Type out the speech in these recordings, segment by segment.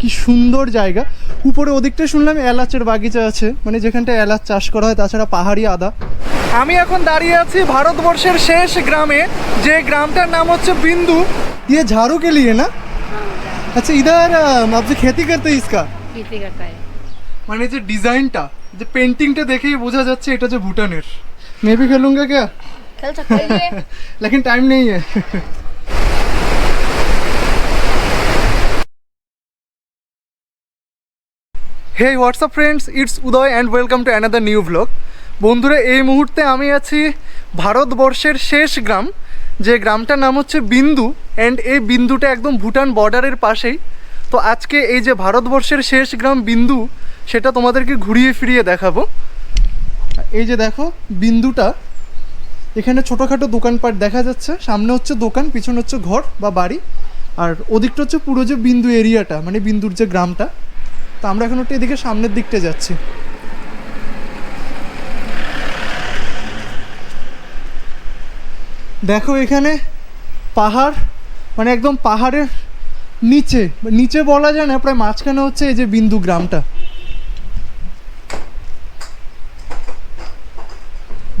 কি সুন্দর জায়গা উপরে ওদিকটা শুনলাম এলাচের বাগিচা আছে মানে যেখানটা এলাচ চাষ করা হয় তাছাড়া পাহাড়ি আদা আমি এখন দাঁড়িয়ে আছি ভারতবর্ষের শেষ গ্রামে যে গ্রামটার নাম হচ্ছে বিন্দু ये झाड़ू के लिए ना अच्छा इधर अम, आपसे खेती करते हैं इसका खेती करता है মানে যে ডিজাইনটা যে পেন্টিংটা দেখেই বোঝা যাচ্ছে এটা যে ভুটানের मैं भी खेलूंगा क्या खेल सकते हैं लेकिन टाइम नहीं है হে WhatsApp friends it's Uday and welcome to another new blog বন্ধুরা, এই মুহূর্তে আমি আছি ভারতবর্ষের শেষ গ্রাম, যে গ্রামটার নাম হচ্ছে বিন্দু অ্যান্ড এই বিন্দুটা একদম ভুটান বর্ডারের পাশেই। তো আজকে এই যে ভারতবর্ষের শেষ গ্রাম বিন্দু, সেটা তোমাদেরকে ঘুরিয়ে ফিরিয়ে দেখাবো। এই যে দেখো, বিন্দুটা, এখানে ছোটোখাটো দোকানপাট দেখা যাচ্ছে, সামনে হচ্ছে দোকান, পিছনে হচ্ছে ঘর বা বাড়ি, আর ওদিকটা হচ্ছে পুরো যে বিন্দু এরিয়াটা মানে বিন্দুর যে গ্রামটা। তো আমরা এখন একটু এদিকে সামনের দিকটা যাচ্ছি। দেখো এখানে পাহাড় মানে একদম পাহাড়ের নিচে নিচে বলা যায় না, প্রায় মাঝখানে হচ্ছে এই যে বিন্দু গ্রামটা।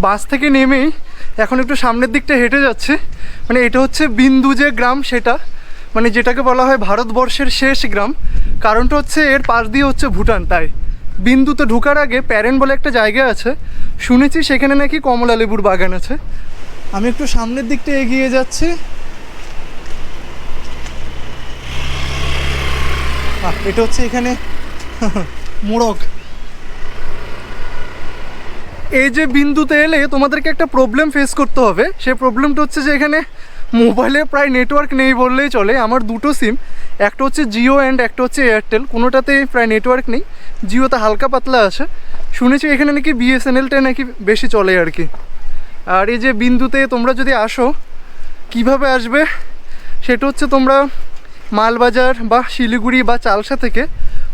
বাস থেকে নেমেই এখন একটু সামনের দিকটা হেঁটে যাচ্ছে। মানে এটা হচ্ছে বিন্দু যে গ্রাম সেটা মানে যেটাকে বলা হয় ভারতবর্ষের শেষ গ্রাম। কারণটা হচ্ছে এর পাশ দিয়ে হচ্ছে ভুটান, তাই। বিন্দুতে ঢোকার আগে প্যারেন বলে একটা জায়গা আছে, শুনেছি সেখানে নাকি কমলা লেবুর বাগান আছে। আমি একটু সামনের দিকটা এগিয়ে যাচ্ছি। এটা হচ্ছে এখানে মোড়ক। এই যে বিন্দুতে এলে তোমাদেরকে একটা প্রবলেম ফেস করতে হবে। সে প্রবলেমটা হচ্ছে যে এখানে মোবাইলে প্রায় নেটওয়ার্ক নেই বললেই চলে। আমার দুটো সিম একটা হচ্ছে জিও অ্যান্ড একটা হচ্ছে এয়ারটেল কোনোটাতেই প্রায় নেটওয়ার্ক নেই। জিওতে হালকা পাতলা আছে। শুনেছি এখানে নাকি বিএসএনএলটা নাকি বেশি চলে আর কি। আর এই যে বিন্দুতে তোমরা যদি আসো, কীভাবে আসবে? সেটা হচ্ছে তোমরা মালবাজার বা শিলিগুড়ি বা চালসা থেকে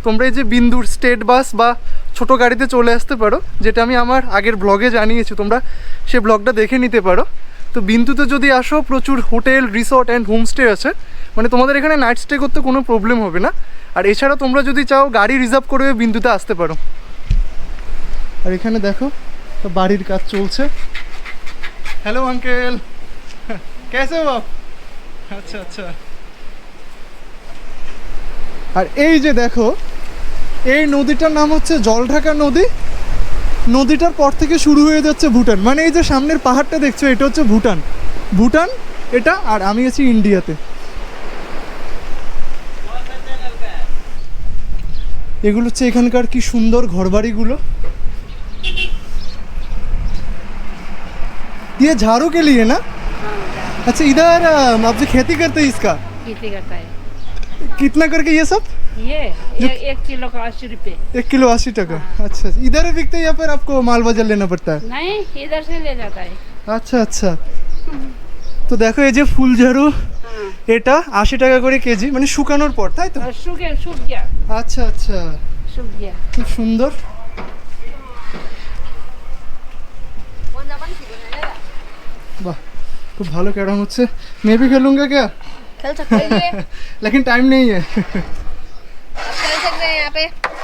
তোমরা এই যে বিন্দুর স্টেট বাস বা ছোট গাড়িতে চলে আসতে পারো, যেটা আমি আমার আগের ব্লগে জানিয়েছি। তোমরা সে ব্লগটা দেখে নিতে পারো। তো বিন্দুতে যদি আসো, প্রচুর হোটেল, রিসর্ট অ্যান্ড হোমস্টে আছে। মানে তোমাদের এখানে নাইট স্টে করতে কোনো প্রবলেম হবে না। আর এছাড়া তোমরা যদি চাও, গাড়ি রিজার্ভ করে বিন্দুতে আসতে পারো। আর এখানে দেখো বাড়ির কাজ চলছে। হ্যালো আঙ্কেল কেসে বাপ? আচ্ছা আচ্ছা। আর এই যে দেখো, এই নদীটার নাম হচ্ছে জলঢাকা নদী। নদীটার পর থেকে শুরু হয়ে যাচ্ছে ভুটান মানে এই যে সামনের পাহাড়টা দেখছো এটা হচ্ছে ভুটান ভুটান এটা আর আমি আছি ইন্ডিয়াতে এগুলো হচ্ছে এখানকার কি সুন্দর ঘরবাড়িগুলো ये झाड़ू के लिए ना अच्छा इधर अम, आप जो खेती करते हैं इसका खेती करता है कितना करके ये सब ये ये एक किलो का अस्सी रुपए एक किलो अस्सी टका अच्छा अच्छा। इधर ही बिकते हैं या फिर आपको माल बाजार लेना पड़ता है नहीं इधर से ले जाता है আচ্ছা আচ্ছা তো দেখো এই যে ফুল ঝাড়ু हाँ এটা আশি টাকা করে কেজি মানে শুকানোর পর তাই তো और सूख गया सूख गया আচ্ছা আচ্ছা सूख गया খুব সুন্দর বাহ খুব ভালো ক্যারাম হচ্ছে मैं भी खेलूंगा क्या खेल सकते हैं लेकिन टाइम नहीं है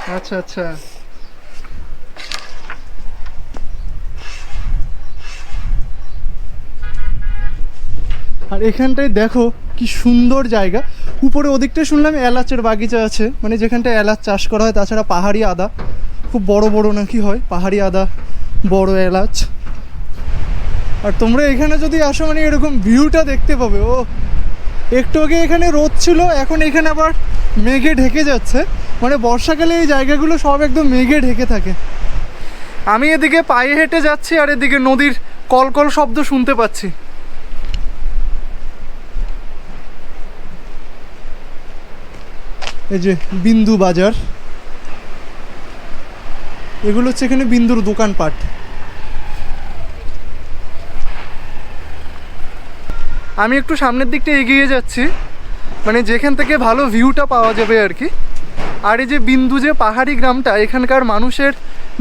আচ্ছা আচ্ছা। আর এখানটায় দেখো কি সুন্দর জায়গা। উপরে ওদিকটা শুনলাম এলাচের বাগিচা আছে। মানে যেখানটা এলাচ চাষ করা হয়, তাছাড়া পাহাড়ি আদা। খুব বড় বড় নাকি হয়? পাহাড়ি আদা, বড় এলাচ। আর তোমরা এখানে যদি আসো মানে এরকম ভিউটা দেখতে পাবে। ও, একটু আগে এখানে রোদ ছিল, এখন এখানে আবার মেঘে ঢেকে যাচ্ছে। মানে বর্ষাকালে এই জায়গাগুলো সব একদম মেঘে ঢেকে থাকে। আমি এদিকে পায়ে হেঁটে যাচ্ছি আর এদিকে নদীর কলকল শব্দ শুনতে পাচ্ছি। এই যে বিন্দু বাজার। এগুলো হচ্ছে এখানে বিন্দুর দোকানপাট। আমি একটু সামনের দিকটা এগিয়ে যাচ্ছি। মানে যেখান থেকে ভালো ভিউটা পাওয়া যাবে আর কি। আর এই যে বিন্দু যে পাহাড়ি গ্রামটা, এখানকার মানুষের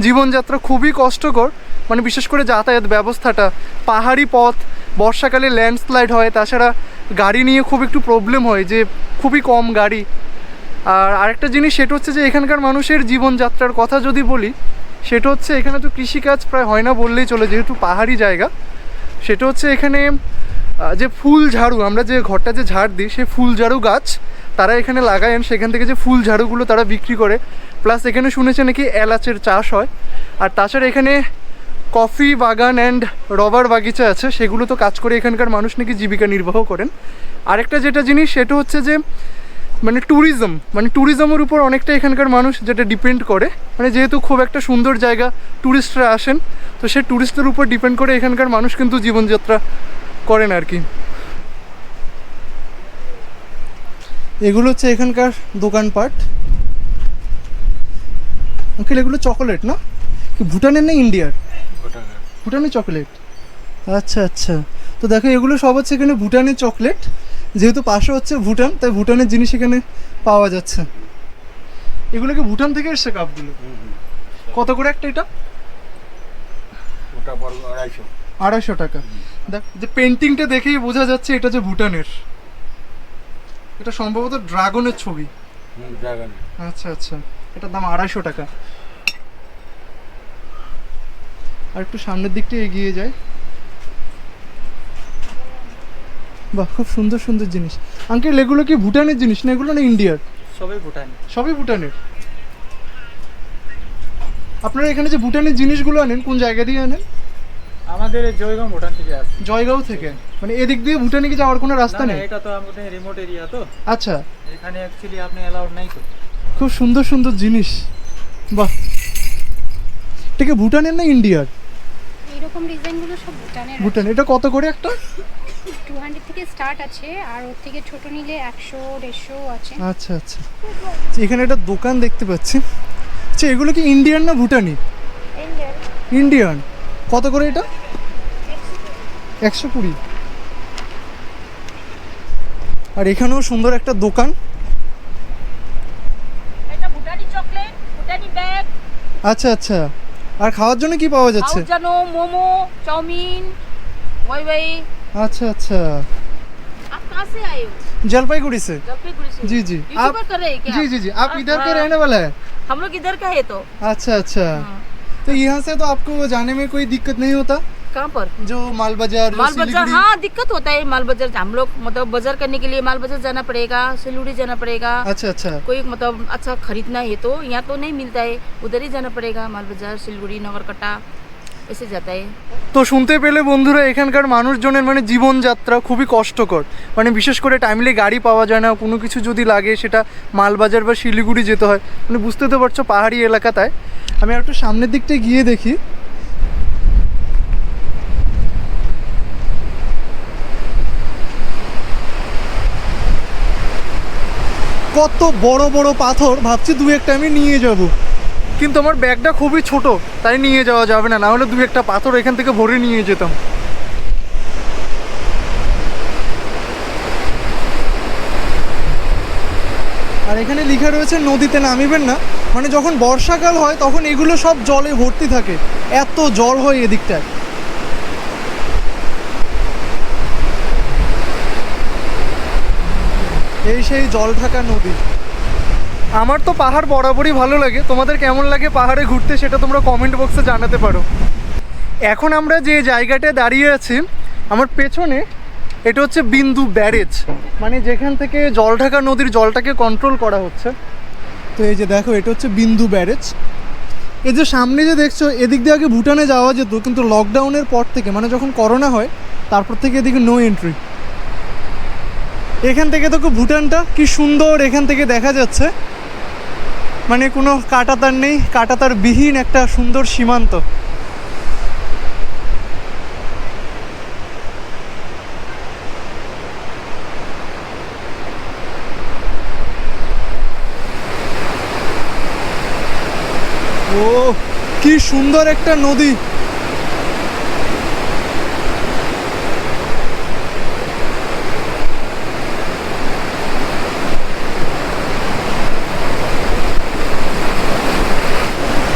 জীবনযাত্রা খুবই কষ্টকর। মানে বিশেষ করে যাতায়াত ব্যবস্থাটা, পাহাড়ি পথ, বর্ষাকালে ল্যান্ডস্লাইড হয়, তাছাড়া গাড়ি নিয়ে খুব একটু প্রবলেম হয় যে খুবই কম গাড়ি। আর আরেকটা জিনিস, সেটা হচ্ছে যে এখানকার মানুষের জীবনযাত্রার কথা যদি বলি, সেটা হচ্ছে এখানে তো কৃষিকাজ প্রায় হয় না বললেই চলে, যেহেতু পাহাড়ি জায়গা। সেটা হচ্ছে এখানে যে ফুল ঝাড়ু, আমরা যে ঘরটা যে ঝাড় দিই সেই ফুল ঝাড়ু গাছ তারা এখানে লাগায় and সেখান থেকে যে ফুল ঝাড়ুগুলো তারা বিক্রি করে। প্লাস এখানে শুনেছে নাকি এলাচের চাষ হয়। আর তাছাড়া এখানে কফি বাগান অ্যান্ড রবার বাগিচা আছে, সেগুলো তো কাজ করে এখানকার মানুষ নাকি জীবিকা নির্বাহ করেন। আরেকটা যেটা জিনিস, সেটা হচ্ছে যে মানে ট্যুরিজম মানে ট্যুরিজমের উপর অনেকটা এখানকার মানুষ যেটা ডিপেন্ড করে। মানে যেহেতু খুব একটা সুন্দর জায়গা ট্যুরিস্টরা আসেন, তো সে ট্যুরিস্টদের উপর ডিপেন্ড করে এখানকার মানুষ কিন্তু জীবনযাত্রা করেন আর কি। এগুলো হচ্ছে এখানকার দোকানপাট। আঙ্কেল এগুলো চকোলেট না? কি ভুটানের না ইন্ডিয়ার? ভুটানের। চকলেট। আচ্ছা আচ্ছা। তো দেখো এগুলো সব হচ্ছে এখানে ভুটানের চকলেট। যেহেতু পাশে হচ্ছে ভুটান তাই ভুটানের জিনিস এখানে পাওয়া যাচ্ছে। এগুলো কি ভুটান থেকে এসছে কাপগুলো? কত করে একটা এটা? ওটা আড়াইশো। আড়াইশো টাকা। দেখ যে পেন্টিংটা দেখেই বোঝা যাচ্ছে এটা যে ভুটানের। এটা সম্ভবত ড্রাগনের ছবি। হুম ড্রাগন আচ্ছা আচ্ছা। এটার দাম আড়াইশো টাকা। আর একটু সামনের দিকটা এগিয়ে যায় বাহ খুব সুন্দর সুন্দর জিনিস। আঙ্কেল এগুলো কি ভুটানের জিনিস না এগুলো না ইন্ডিয়ার? সবই ভুটান। সবই ভুটানের। আপনারা এখানে যে ভুটানের জিনিসগুলো আনেন কোন জায়গা দিয়ে আনেন? আমাদের জয়গাঁও ভুটান থেকে আসে জয়গাঁও থেকে? মানে এদিক দিয়ে ভুটানে কি যাওয়ার কোনো রাস্তা নেই? এটা তো আমাদের রিমোট এরিয়া তো। আচ্ছা। এখানে অ্যাকচুয়ালি আপনি অ্যালাউড নাই তো। খুব সুন্দর সুন্দর জিনিস। বাহ। এটা কি ভুটানের না ইন্ডিয়ার? এইরকম ডিজাইনগুলো সব ভুটানের ভুটান এটা কত করে একটা? টু হান্ড্রেড থেকে স্টার্ট আছে আর ওর থেকে ছোট নিলে একশো দেড়শো আছে। আচ্ছা আচ্ছা। এখানে একটা দোকান দেখতে পাচ্ছি। আচ্ছা এগুলো কি ইন্ডিয়ান না ভুটানি? ইন্ডিয়ান। কত করে এটা? একশো কুড়ি আর এখানেও সুন্দর একটা দোকান এটা ভুটানি চকলেট ভুটানি ব্যাগ আচ্ছা আচ্ছা আর খাওয়ার জন্য কি পাওয়া যাচ্ছে আউ জানো মোমো চাউমিন वही वही আচ্ছা আচ্ছা आप कहाँ से आए हो जलपाईगुड़ी से जलपाईगुड़ी से जी जी आप यूट्यूबर कर रहे हैं क्या जी जी जी आप इधर के हाँ। रहने वाला है हम लोग इधर का है तो अच्छा अच्छा हाँ। तो यहाँ से तो आपको जाने में कोई दिक्कत नहीं होता कहाँ पर जो माल बाजार जो माल बाजार सिलीगुड़ी- हाँ दिक्कत होता है माल बाजार हम लोग मतलब बाजार करने के लिए माल बाजार जाना पड़ेगा सिलूड़ी जाना पड़ेगा अच्छा अच्छा कोई मतलब अच्छा खरीदना है तो यहाँ तो नहीं मिलता है उधर ही जाना पड़ेगा माल बाजार सिलगुड़ी नगरकट्टा ऐसे जाता है তো শুনতে পেলে বন্ধুরা এখানকার মানুষজনের মানে জীবনযাত্রা খুবই কষ্টকর মানে বিশেষ করে টাইমলি গাড়ি পাওয়া যায় না কোনো কিছু যদি লাগে সেটা মালবাজার বা শিলিগুড়ি যেতে হয় মানে বুঝতে তো পারছো পাহাড়ি এলাকাটায় আমি আর একটু সামনের দিকটা গিয়ে দেখি কত বড় বড় পাথর, ভাবছি দু একটা আমি নিয়ে যাব। কিন্তু আমার ব্যাগটা খুবই ছোট, তাই নিয়ে যাওয়া যাবে না না হলে দু একটা পাথর এখান থেকে ভরে নিয়ে যেতাম। আর এখানে লেখা রয়েছে, নদীতে নামিবেন না। মানে যখন বর্ষাকাল হয়, তখন এগুলো সব জলে ভর্তি থাকে। এত জল হয় এদিকটায়। এই সেই জল থাকা নদী। আমার তো পাহাড় বরাবরই ভালো লাগে। তোমাদের কেমন লাগে পাহাড়ে ঘুরতে সেটা তোমরা কমেন্ট বক্সে জানাতে পারো। এখন আমরা যে জায়গাটায় দাঁড়িয়ে আছি, আমার পেছনে এটা হচ্ছে বিন্দু ব্যারেজ। মানে যেখান থেকে জলঢাকা নদীর জলটাকে কন্ট্রোল করা হচ্ছে। তো এই যে দেখো, এটা হচ্ছে বিন্দু ব্যারেজ। এই যে সামনে যে দেখছ, এদিক দিয়ে আগে ভুটানে যাওয়া যেত, কিন্তু লকডাউনের পর থেকে মানে যখন করোনা হয়, তারপর থেকে এদিকে নো এন্ট্রি এখান থেকে তো খুব ভুটানটা, কি সুন্দর এখান থেকে দেখা যাচ্ছে। মানে কোনো কাটাতার নেই, কাটাতার বিহীন একটা সুন্দর সীমান্ত। ও, কি সুন্দর একটা নদী।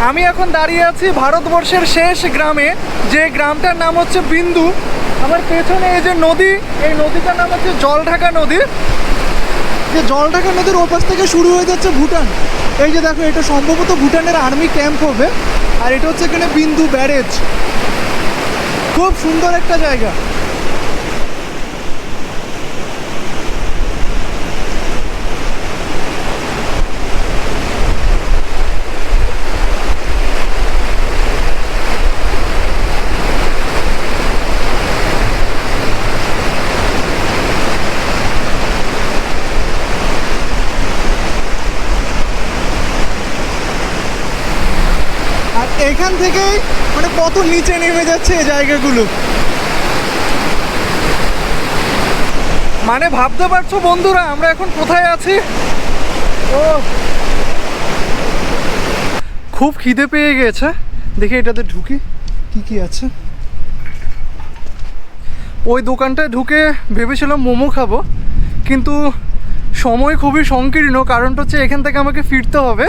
আমি এখন দাঁড়িয়ে আছি ভারতবর্ষের শেষ গ্রামে। যে গ্রামটার নাম হচ্ছে বিন্দু। আমার পেছনে এই যে নদী, এই নদীটার নাম হচ্ছে জলঢাকা নদী। যে জলঢাকা নদীর ওপাশ থেকে শুরু হয়ে যাচ্ছে ভুটান। এই যে দেখো, এটা সম্ভবত ভুটানের আর্মি ক্যাম্প হবে। আর এটা হচ্ছে এখানে বিন্দু ব্যারেজ। খুব সুন্দর একটা জায়গা আর এখান থেকেই মানে কত নিচে নেমে যাচ্ছে এই জায়গাগুলো। মানে ভাবতে পারছ বন্ধুরা আমরা এখন কোথায় আছি? ও। খুব খিদে পেয়ে গেছে। দেখি এটাতে ঢুকি। কি কি আছে? ওই দোকানটায় ঢুকে ভেবেছিলাম মোমো খাব কিন্তু সময় খুবই সংকীর্ণ কারণটা হচ্ছে এখান থেকে আমাকে ফিরতে হবে।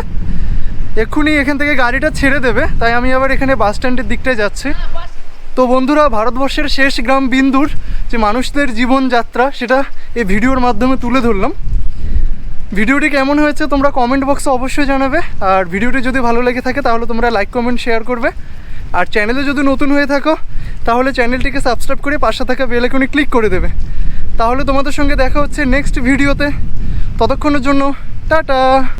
এক্ষুনি এখান থেকে গাড়িটা ছেড়ে দেবে, তাই আমি আবার এখানে বাস স্ট্যান্ডের দিকটায় যাচ্ছি। তো বন্ধুরা, ভারতবর্ষের শেষ গ্রাম বিন্দুর যে মানুষদের জীবনযাত্রা, সেটা এই ভিডিওর মাধ্যমে তুলে ধরলাম। ভিডিওটি কেমন হয়েছে তোমরা কমেন্ট বক্সে অবশ্যই জানাবে, আর ভিডিওটি যদি ভালো লেগে থাকে তাহলে তোমরা লাইক কমেন্ট শেয়ার করবে। আর চ্যানেলে যদি নতুন হয়ে থাকো, তাহলে চ্যানেলটিকে সাবস্ক্রাইব করে পাশে থাকা বেল আইকনে ক্লিক করে দেবে। তাহলে তোমাদের সঙ্গে দেখা হচ্ছে নেক্সট ভিডিওতে ততক্ষণের জন্য, টাটা!